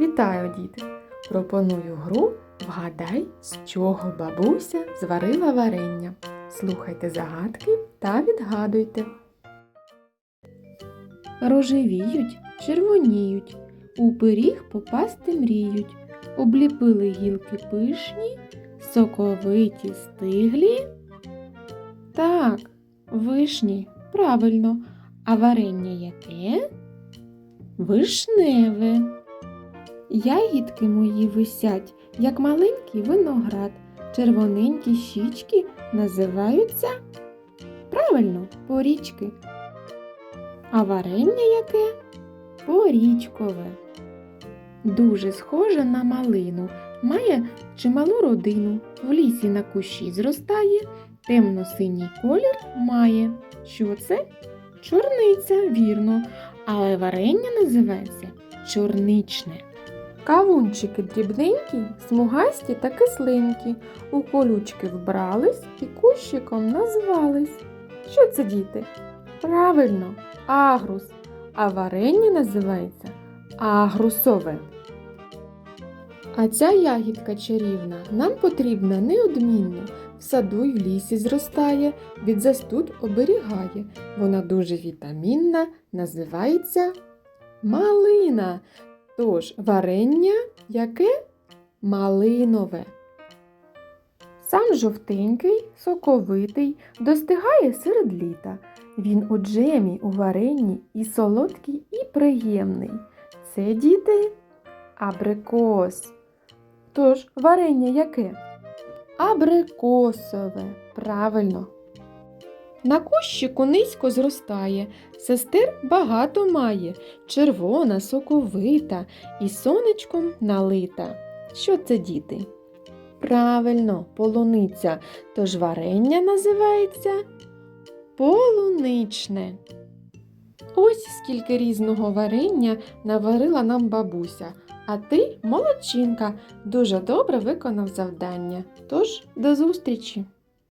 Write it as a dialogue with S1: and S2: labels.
S1: Вітаю, діти! Пропоную гру Вгадай, з чого бабуся зварила варення. Слухайте загадки та відгадуйте. Рожевіють, червоніють, у пиріг попасти мріють, обліпили гілки пишні, соковиті стиглі. Так, вишні, правильно. А варення яке? Вишневе. Ягідки мої висять, як маленький виноград. Червоненькі щічки називаються правильно порічки. А варення яке? Порічкове. Дуже схоже на малину, має чималу родину. В лісі на кущі зростає, темно-синій колір має. Що це? Чорниця, вірно, але варення називається чорничне. Кавунчики дрібненькі, смугасті та кисленькі, у колючки вбрались і кущиком назвались. Що це, діти? Правильно, агрус, а варення називається агрусове. А ця ягідка чарівна нам потрібна неодмінно. В саду й в лісі зростає, від застуд оберігає. Вона дуже вітамінна, називається малина. Тож варення яке? Малинове. Сам жовтенький, соковитий, достигає серед літа. Він у джемі, у варенні і солодкий, і приємний. Це діти абрикос. Тож варення яке? Абрикосове. Правильно. На кущику низько зростає, сестер багато має, червона, соковита і сонечком налита. Що це діти? Правильно, полуниця, тож варення називається полуничне. Ось скільки різного варення наварила нам бабуся, а ти, молодчинка, дуже добре виконав завдання. Тож до зустрічі!